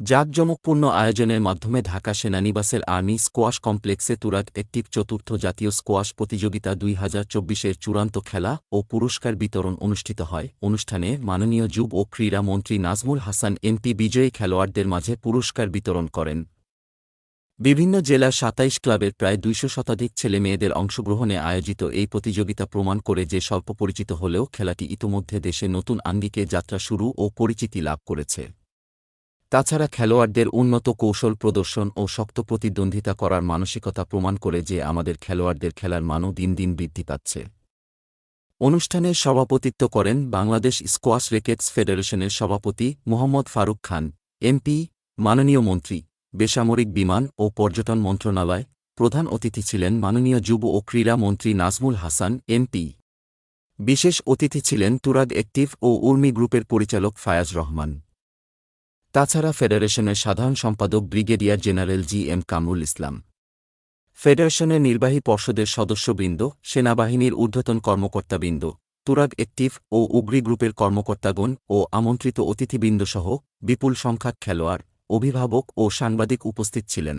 জাঁকজমকপূর্ণ আয়োজনের মাধ্যমে ঢাকা সেনানিবাসের আর্মি স্কোয়াশ কমপ্লেক্সে তুরাগ একটিভ চতুর্থ জাতীয় স্কোয়াশ প্রতিযোগিতা দুই হাজার চব্বিশের চূড়ান্ত খেলা ও পুরস্কার বিতরণ অনুষ্ঠিত হয়। অনুষ্ঠানে মাননীয় যুব ও ক্রীড়া মন্ত্রী নাজমুল হাসান, এমপি বিজয়ী খেলোয়াড়দের মাঝে পুরস্কার বিতরণ করেন। বিভিন্ন জেলার সাতাইশ ক্লাবের প্রায় দুইশো শতাধিক ছেলে মেয়েদের অংশগ্রহণে আয়োজিত এই প্রতিযোগিতা প্রমাণ করে যে স্বল্প পরিচিত হলেও খেলাটি ইতোমধ্যে দেশে নতুন আঙ্গিকে যাত্রা শুরু ও পরিচিতি লাভ করেছে। তাছাড়া খেলোয়াড়দের উন্নত কৌশল প্রদর্শন ও শক্ত প্রতিদ্বন্দ্বিতা করার মানসিকতা প্রমাণ করে যে আমাদের খেলোয়াড়দের খেলার মানও দিন দিন বৃদ্ধি পাচ্ছে। অনুষ্ঠানে সভাপতিত্ব করেন বাংলাদেশ স্কোয়াশ রেকেটস ফেডারেশনের সভাপতি মোহাম্মদ ফারুক খান, এমপি, মাননীয় মন্ত্রী, বেসামরিক বিমান ও পর্যটন মন্ত্রণালয়, প্রধান অতিথি ছিলেন মাননীয় যুব ও ক্রীড়া মন্ত্রী নাজমুল হাসান, এমপি। বিশেষ অতিথি ছিলেন তুরাগ একটিভ ও উর্মি গ্রুপের পরিচালক ফায়াজ রহমান। তাছাড়া ফেডারেশনের সাধারণ সম্পাদক brigadier general G M Kamrul Islam. ফেডারেশনের নির্বাহী পর্ষদের সদস্যবৃন্দ, সেনাবাহিনীর ঊর্ধ্বতন কর্মকর্তাবৃন্দ, তুরাগ একটিভ ও উগ্রি গ্রুপের কর্মকর্তাগণ ও আমন্ত্রিত অতিথিবৃন্দসহ বিপুল সংখ্যক খেলোয়াড়, অভিভাবক ও সাংবাদিক উপস্থিত ছিলেন।